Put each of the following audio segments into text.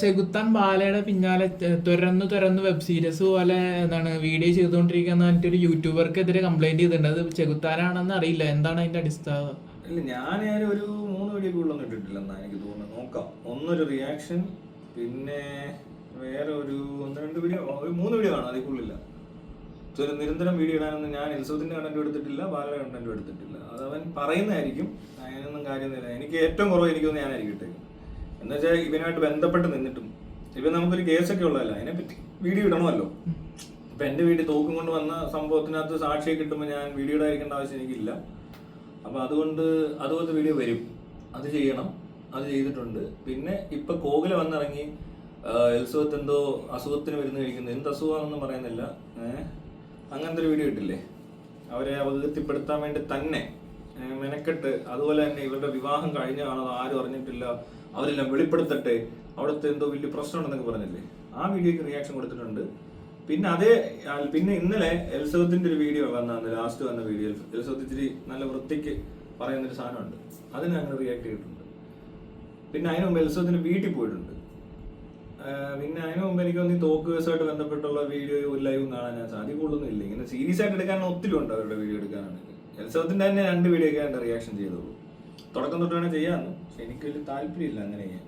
ചെകുത്താൻ ബാലയുടെ പിന്നാലെ തുരന്ന് തുരന്ന് വെബ് സീരീസ് പോലെ എന്താണ് വീഡിയോ ചെയ്തുകൊണ്ടിരിക്കുന്ന ഒരു യൂട്യൂബർക്കെതിരെ കംപ്ലൈന്റ് ചെയ്തിട്ടുണ്ട്. അത് ചെകുത്താനാണെന്ന് അറിയില്ല. എന്താണ് അതിന്റെ അടിസ്ഥാനം? ഇല്ല ഞാൻ ഞാൻ ഒരു മൂന്ന് വീഡിയോ കൂടുതലൊന്നും ഇട്ടിട്ടില്ലെന്നാ എനിക്ക് തോന്നുന്നത്. നോക്കാം. ഒന്നൊരു റിയാക്ഷൻ പിന്നെ വേറെ ഒരു ഒന്ന് രണ്ട് വീഡിയോ ഒരു മൂന്ന് വീഡിയോ കാണാം അതിൽ കൂടുതലില്ല. നിരന്തരം വീഡിയോ ഇടാനൊന്നും ഞാൻ എൽസത്തിന്റെ കണ്ടന്റ് എടുത്തിട്ടില്ല ബാലയുടെ കണ്ടന്റ് എടുത്തിട്ടില്ല. അത് അവൻ പറയുന്നതായിരിക്കും. അതിനൊന്നും കാര്യമൊന്നുമില്ല. എനിക്ക് ഏറ്റവും കുറവ് എനിക്കൊന്ന് ഞാനായിരിക്കും എന്ന് വെച്ചാൽ ഇവനുമായിട്ട് ബന്ധപ്പെട്ട് നിന്നിട്ടും ഇവൻ നമുക്കൊരു കേസൊക്കെ ഉള്ളതല്ല. അതിനെപ്പറ്റി വീഡിയോ ഇടണമല്ലോ. ഇപ്പൊ എന്റെ വീട്ടിൽ തോക്കും കൊണ്ട് വന്ന സംഭവത്തിനകത്ത് സാക്ഷിയെ കിട്ടുമ്പോൾ ഞാൻ വീഡിയോ ഇടായിരിക്കേണ്ട ആവശ്യം എനിക്കില്ല. അപ്പൊ അതുകൊണ്ട് അതുപോലത്തെ വീഡിയോ വരും. അത് ചെയ്യണം. അത് ചെയ്തിട്ടുണ്ട്. പിന്നെ ഇപ്പൊ കോകില വന്നിറങ്ങി എൽസുഖത്ത് എന്തോ അസുഖത്തിന് വരുന്ന കഴിക്കുന്നത് എന്ത് അസുഖമാണെന്നും പറയുന്നില്ല. അങ്ങനത്തെ ഒരു വീഡിയോ ഇട്ടില്ലേ? അവരെ അപകീർത്തിപ്പെടുത്താൻ വേണ്ടി തന്നെ മെനക്കെട്ട്. അതുപോലെ തന്നെ ഇവരുടെ വിവാഹം കഴിഞ്ഞാണോ ആരും അറിഞ്ഞിട്ടില്ല. അവരെല്ലാം വെളിപ്പെടുത്തട്ടെ. അവിടുത്തെ എന്തോ വലിയ പ്രശ്നമുണ്ടെന്നൊക്കെ പറഞ്ഞില്ലേ? ആ വീഡിയോക്ക് റിയാക്ഷൻ കൊടുത്തിട്ടുണ്ട്. പിന്നെ അതേ പിന്നെ ഇന്നലെ എൽസവത്തിന്റെ ഒരു വീഡിയോ വന്നാണ് ലാസ്റ്റ് വന്ന വീഡിയോ എൽസവത്ത് ഇച്ചിരി നല്ല വൃത്തിക്ക് പറയുന്ന ഒരു സാധനമുണ്ട്. അതിന് അങ്ങനെ റിയാക്ട് ചെയ്തിട്ടുണ്ട്. പിന്നെ അതിനു മുമ്പ് എൽസവത്തിന്റെ വീട്ടിൽ പോയിട്ടുണ്ട്. പിന്നെ അതിനു മുമ്പ് എനിക്ക് തോന്നി തോക്ക് കേസുമായിട്ട് ബന്ധപ്പെട്ടുള്ള വീഡിയോ ഒരു ലൈവും കാണാൻ സാധ്യത കൂടുതലൊന്നും ഇല്ല ഇങ്ങനെ സീരിയസ് ആയിട്ട് എടുക്കാൻ ഒത്തിരി ഉണ്ട് അവരുടെ വീഡിയോ എടുക്കാനാണെങ്കിൽ. എൽസവത്തിന്റെ തന്നെ രണ്ട് വീഡിയോ ഒക്കെ ആയിട്ട് റിയാക്ഷൻ ചെയ്തോളൂ തുടക്കം തൊട്ട് വേണേൽ ചെയ്യാമെന്ന് പക്ഷെ എനിക്ക് വലിയ താല്പര്യമില്ല അങ്ങനെ ചെയ്യാൻ.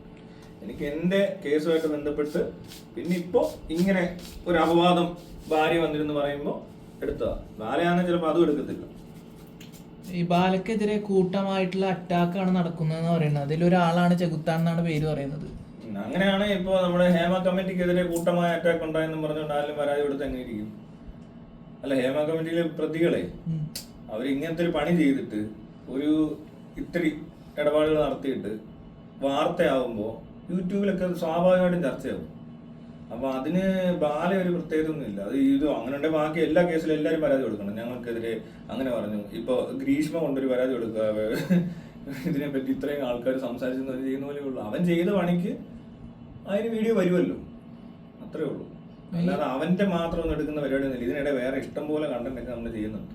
എനിക്ക് എന്റെ കേസുമായിട്ട് ബന്ധപ്പെട്ട് പിന്നെ ഇപ്പോ ഇങ്ങനെ ഒരു അപവാദം ഭാര്യ വന്നിരുന്നു പറയുമ്പോ എടുത്തതാ. ബാലയാണെങ്കിൽ ചിലപ്പോൾ അതും എടുക്കത്തില്ല. ഈ ബാലക്കെതിരെ കൂട്ടമായിട്ടുള്ള അറ്റാക്കാണ് നടക്കുന്നതെന്ന് പറയുന്നത്. അതിലൊരാളാണ് ചെകുത്താൻ എന്നാണ് പേര് പറയുന്നത്. അങ്ങനെയാണ് ഇപ്പോ നമ്മുടെ ഹേമ കമ്മിറ്റിക്കെതിരെ കൂട്ടമായ അറ്റാക്ക് ഉണ്ടായെന്ന് പറഞ്ഞുകൊണ്ട് ആരും പരാതി കൊടുത്ത് എങ്ങനെ ഇരിക്കും അല്ല ഹേമ കമ്മിറ്റിയിലെ പ്രതികളെ അവർ ഇങ്ങനത്തെ ഒരു പണി ചെയ്തിട്ട് ഒരു ഇത്തിരി ഇടപാടുകൾ നടത്തിയിട്ട് വാർത്തയാവുമ്പോൾ യൂട്യൂബിലൊക്കെ സ്വാഭാവികമായിട്ടും ചർച്ചയാവും. അപ്പോൾ അതിന് ബാല ഒരു പ്രത്യേകത ഒന്നുമില്ല അത് ഇത് അങ്ങനെ ബാക്കി എല്ലാ കേസിലും എല്ലാവരും പരാതി കൊടുക്കണം. ഞങ്ങൾക്കെതിരെ അങ്ങനെ പറഞ്ഞു. ഇപ്പൊ ഗ്രീഷ്മ കൊണ്ടൊരു പരാതി കൊടുക്കുക. ഇതിനെ പറ്റി ഇത്രയും ആൾക്കാർ സംസാരിച്ചെന്ന് ചെയ്യുന്ന പോലെ ഉള്ളൂ. അവൻ ചെയ്ത പണിക്ക് അതിന് വീഡിയോ വരുമല്ലോ. അത്രേ ഉള്ളൂ. അല്ലാതെ അവന്റെ മാത്രം ഒന്നും എടുക്കുന്ന പരിപാടിയൊന്നുമില്ല. ഇതിനിടെ വേറെ ഇഷ്ടം പോലെ കണ്ടന്റ് ഒക്കെ നമ്മൾ ചെയ്യുന്നുണ്ട്.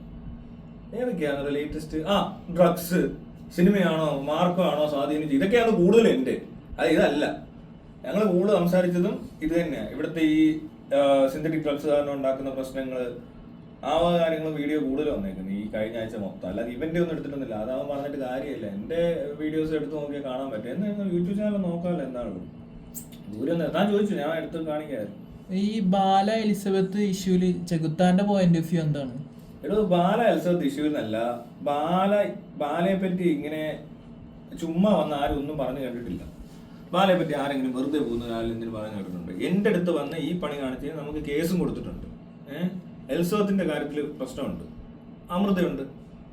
ഏതൊക്കെയാണ് ലേറ്റസ്റ്റ് ആ ഡ്രഗ്സ് സിനിമയാണോ മാർക്കാണോ സ്വാധീനിച്ചു ഇതൊക്കെയാണ് കൂടുതൽ എന്റെ അത് ഇതല്ല. ഞങ്ങൾ കൂടുതൽ സംസാരിച്ചതും ഇത് തന്നെയാണ് ഇവിടുത്തെ ഈ സിന്തറ്റിക് ഡ്രഗ്സ് കാരണം ഉണ്ടാക്കുന്ന പ്രശ്നങ്ങൾ ആ കാര്യങ്ങൾ വീഡിയോ കൂടുതൽ വന്നേക്കുന്നു. ഈ കഴിഞ്ഞ ആഴ്ച മൊത്തം. അല്ലാതെ ഇവന്റെ ഒന്നും എടുത്തിട്ടൊന്നുമില്ല. അതാവും പറഞ്ഞിട്ട് കാര്യമില്ല. എന്റെ വീഡിയോസ് എടുത്ത് നോക്കിയാൽ കാണാൻ പറ്റും. എന്താ യൂട്യൂബ് ചാനൽ നോക്കാമല്ലോ എന്താണല്ലോ ദൂരം താൻ ചോദിച്ചു ഞാൻ എടുത്ത് കാണിക്കായിരുന്നു ഈ ബാല എലിസബത്ത് ഇഷ്യൂൽ ചെകുത്താന്റെ പോയിന്റ് ഓഫ് വ്യൂ എന്താണ്? എടോ ബാല എൽസത്ത് ഇഷ്യൂ എന്നല്ല ബാല ബാലയെ പറ്റി ഇങ്ങനെ ചുമ്മാ വന്ന ആരും ഒന്നും പറഞ്ഞു കേട്ടിട്ടില്ല. ബാലയെ പറ്റി ആരെങ്കിലും വെറുതെ പോകുന്ന ആരും എന്തിനും പറഞ്ഞു കേട്ടിട്ടുണ്ട്? എന്റെ അടുത്ത് വന്ന് ഈ പണി കാണിച്ച് നമുക്ക് കേസും കൊടുത്തിട്ടുണ്ട്. ഏഹ് എൽസവത്തിന്റെ കാര്യത്തിൽ പ്രശ്നമുണ്ട്. അമൃതയുണ്ട്.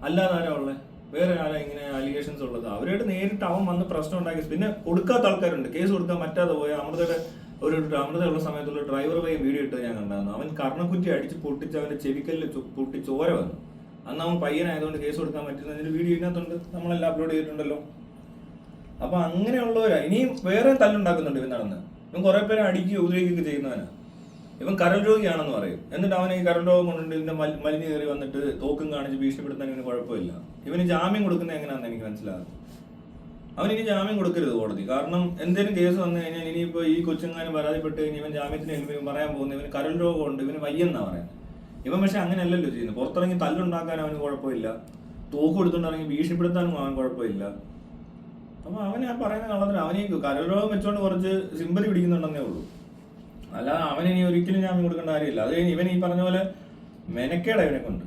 അല്ലാതെ ആരാ ഉള്ളത് വേറെ ആരാ ഇങ്ങനെ അലിഗേഷൻസ് ഉള്ളത്? അവരോട് നേരിട്ട് അവൻ വന്ന് പ്രശ്നം ഉണ്ടാക്കി പിന്നെ കൊടുക്കാത്ത ആൾക്കാരുണ്ട്. കേസ് കൊടുക്കാൻ പറ്റാതെ പോയ അമൃതയുടെ ഒരു അമൃതയുള്ള സമയത്തുള്ള ഡ്രൈവർ പോയി വീഡിയോ ഇട്ട് ഞാൻ കണ്ടായിരുന്നു. അവൻ കർണക്കുറ്റി അടിച്ച് പൊട്ടിച്ച് അവന്റെ ചെവിക്കല്ല് പൊട്ടി ചോര വന്നു. അന്ന് അവൻ പയ്യനായതുകൊണ്ട് കേസ് കൊടുക്കാൻ പറ്റുന്നതിന് വീഡിയോ ഇതിനകത്തുണ്ട്. നമ്മളെല്ലാം അപ്ലോഡ് ചെയ്തിട്ടുണ്ടല്ലോ. അപ്പൊ അങ്ങനെയുള്ളവരാ. ഇനിയും വേറെ തല്ലുണ്ടാക്കുന്നുണ്ട് ഇവൻ നടന്ന്. ഇവൻ കുറെ പേരെ അടിക്കുകയോ ഉപദ്രവിക്കുകയൊക്കെ ചെയ്യുന്നവനാ. ഇവൻ കരൾ രോഗിയാണെന്ന് പറയും. എന്നിട്ട് അവൻ ഈ കരൾ രോഗം കൊണ്ടുണ്ട് ഇതിന്റെ മലിഞ്ഞ് കയറി വന്നിട്ട് തോക്കും കാണിച്ച് ഭീഷണിപ്പെടുത്താൻ ഇവന് കുഴപ്പമില്ല. ഇവന് ജാമ്യം കൊടുക്കുന്നത് എങ്ങനെയാണെന്ന് എനിക്ക് മനസ്സിലാകും ഇനി ജാമ്യം കൊടുക്കരുത് കോടതി. കാരണം എന്തെങ്കിലും കേസ് വന്നു കഴിഞ്ഞാൽ ഇനിയിപ്പോ ഈ കൊച്ചുങ്ങാനും പരാതിപ്പെട്ട് കഴിഞ്ഞാൽ ഇവൻ ജാമ്യത്തിന് ഇവൻ പറയാൻ പോകുന്നത് ഇവന് കരൾ രോഗമുണ്ട് ഇവന് വയ്യെന്നാ പറയുന്നത്. ഇവൻ പക്ഷെ അങ്ങനെയല്ലല്ലോ ചെയ്യുന്നത്. പുറത്തിറങ്ങി തല്ലുണ്ടാക്കാൻ അവന് കുഴപ്പമില്ല. തോക്ക് കൊടുത്തുകൊണ്ട് ഇറങ്ങി ഭീഷണിപ്പെടുത്താനും അവൻ കുഴപ്പമില്ല. അപ്പൊ അവൻ ആ പറയുന്ന കള്ളത്തിന് അവനീ കരൽ രോഗം വെച്ചോണ്ട് കുറച്ച് സിമ്പതി പിടിക്കുന്നുണ്ടെന്നേ ഉള്ളൂ. അല്ലാതെ അവനിനി ഒരിക്കലും ജാമ്യം കൊടുക്കേണ്ട കാര്യമില്ല. അത് കഴിഞ്ഞ് ഇവൻ ഈ പറഞ്ഞ പോലെ മെനക്കേട ഇവനെ കൊണ്ട്.